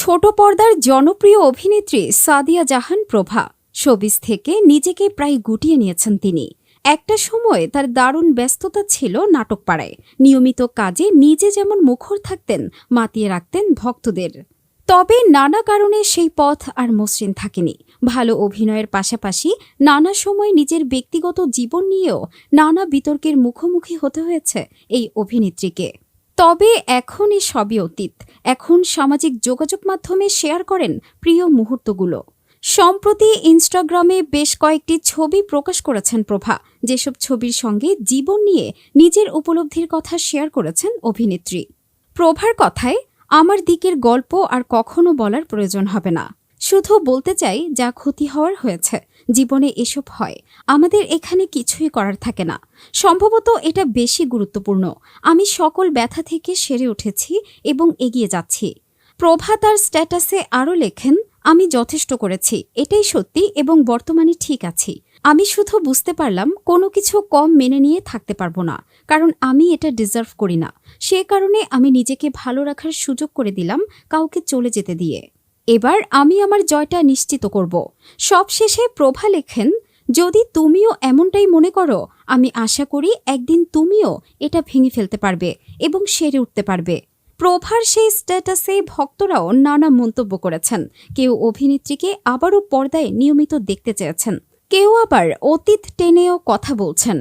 ছোট পর্দার জনপ্রিয় অভিনেত্রী সাদিয়া জাহান প্রভা। শোবিজ থেকে নিজেকে প্রায় গুটিয়ে নিয়েছেন তিনি। একটা সময় তার দারুণ ব্যস্ততা ছিল নাটক পাড়ায় নিয়মিত কাজে নিজে যেমন মুখর থাকতেন, মাতিয়ে রাখতেন ভক্তদের। তবে নানা কারণে সেই পথ আর মসৃণ থাকেনি। ভালো অভিনয়ের পাশাপাশি নানা সময় নিজের ব্যক্তিগত জীবন নিয়েও নানা বিতর্কের মুখোমুখি হতে হয়েছে এই অভিনেত্রীকে। তবে এখন সবই অতীত। এখন সামাজিক যোগাযোগ মাধ্যমে শেয়ার করেন প্রিয় মুহূর্তগুলো। সম্প্রতি ইনস্টাগ্রামে বেশ কয়েকটি ছবি প্রকাশ করেছেন প্রভা। যেসব ছবির সঙ্গে জীবন নিয়ে নিজের উপলব্ধির কথা শেয়ার করেছেন অভিনেত্রী। প্রভার কথায়, আমার দিকের গল্প আর কখনো বলার প্রয়োজন হবে না। শুধু বলতে চাই, যা ক্ষতি হওয়ার হয়েছে, জীবনে এসব হয়। আমাদের এখানে কিছুই করার থাকে না। সম্ভবত এটা বেশি গুরুত্বপূর্ণ। আমি সকল ব্যথা থেকে সেরে উঠেছি এবং এগিয়ে যাচ্ছি। প্রভা তার স্ট্যাটাসে আরও লেখেন, আমি যথেষ্ট করেছি, এটাই সত্যি এবং বর্তমানে ঠিক আছি। আমি শুধু বুঝতে পারলাম, কোনো কিছু কম মেনে নিয়ে থাকতে পারব না, কারণ আমি এটা ডিজার্ভ করি না। সে কারণে আমি নিজেকে ভালো রাখার সুযোগ করে দিলাম কাউকে চলে যেতে দিয়ে। এবার আমি আমার জয়টা নিশ্চিত করব। সবশেষে প্রভা লেখেন, যদি তুমিও এমনটাই মনে করো, আমি আশা করি একদিন তুমিও এটা ভেঙে ফেলতে পারবে এবং সেরে উঠতে পারবে। প্রভার সেই স্ট্যাটাসে ভক্তরাও নানা মন্তব্য করেছেন। কেউ অভিনেত্রীকে আবারও পর্দায় নিয়মিত দেখতে চেয়েছেন। কেউ আবার অতীত টেনেও কথা বলছেন।